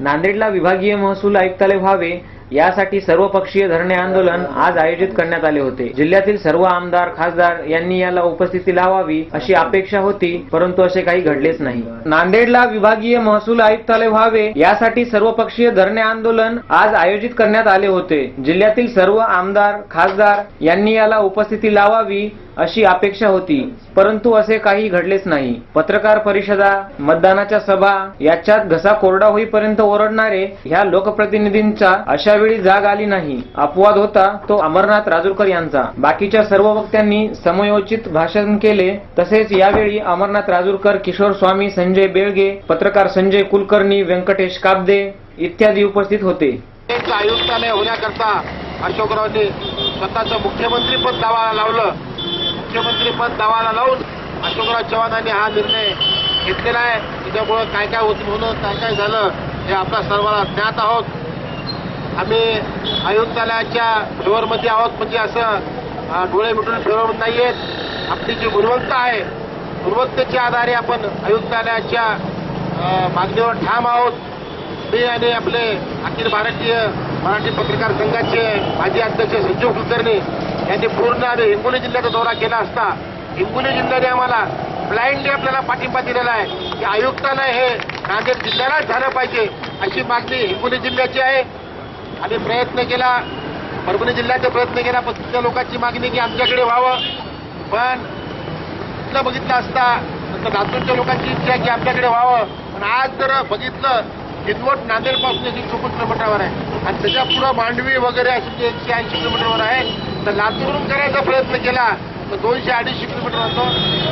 नांदेडला विभागीय महसूल आयुक्तालय व्हावे यासाठी सर्वपक्षीय धरणे आंदोलन आज आयोजित करण्यात आले होते. जिल्ह्यातील सर्व आमदार खासदार यांनी याला उपस्थिती लावावी अशी अपेक्षा होती परंतु असे काही घडलेच नाही. नांदेडला विभागीय महसूल आयुक्तालय व्हावे यासाठी सर्वपक्षीय धरणे आंदोलन आज आयोजित करण्यात आले होते. जिल्ह्यातील सर्व आमदार खासदार यांनी याला उपस्थिती लावावी अशी अपेक्षा होती. परंतु असे काही घडलेच नाही. पत्रकार परिषदा मतदानाच्या सभा याच्यात घसा कोरडा होईपर्यंत ओरडणारे ह्या लोकप्रतिनिधींचा अशा वेळी जाग आली नाही. अपवाद होता तो अमरनाथ राजूरकर यांचा. बाकीच्या सर्व वक्त्यांनी समयोचित भाषण केले. तसेच यावेळी अमरनाथ राजूरकर किशोर स्वामी संजय बेळगे पत्रकार संजय कुलकर्णी व्यंकटेश काब्दे इत्यादी उपस्थित होते. आयुक्तालय होण्याकरता अशोकरावनी स्वतःचं मुख्यमंत्रीपद दावा लावलं. मुख्यमंत्रीपद दावाला लावून अशोकराव चव्हाणांनी हा निर्णय घेतलेला आहे. त्याच्यामुळं काय काय होत म्हणून काय काय झालं हे आपल्या सर्वांना ज्ञात आहोत. आम्ही आयुक्तालयाच्या फेवरमध्ये आहोत म्हणजे असं डोळे मिटून फेवर नाही आहेत आपली जी गुणवत्ता आहे गुणवत्तेच्या आधारे आपण आयुक्तालयाच्या मागणीवर ठाम आहोत. मी आणि आपले अखिल भारतीय मराठी पत्रकार संघाचे माजी अध्यक्ष संजीव कुलकर्णी यांनी पूर्ण आणि हिंगोली जिल्ह्याचा दौरा केला असता. हिंगोली जिल्ह्याने आम्हाला ब्लाइंडली आपल्याला पाठिंबा दिलेला आहे. की आयुक्तालय हे नांदेड जिल्ह्यालाच झालं पाहिजे अशी मागणी हिंगोली जिल्ह्याची आहे. आम्ही प्रयत्न केला परभणी जिल्ह्याचा प्रयत्न केला पण तिथल्या लोकांची मागणी की आमच्याकडे व्हावं. पण तिथलं बघितलं असता नंतर लातूरच्या लोकांची इच्छा आहे की आपल्याकडे व्हावं. पण आज जर बघितलं हिंदवट नांदेडपासून एकशे चोपन्न किलोमीटरवर आहे. आणि त्याच्या पुढं मांडवी वगैरे अशी जे एकशे ऐंशी किलोमीटरवर आहे तर लातूरवरून करायचा प्रयत्न केला. तर दोनशे अडीचशे किलोमीटर होतो.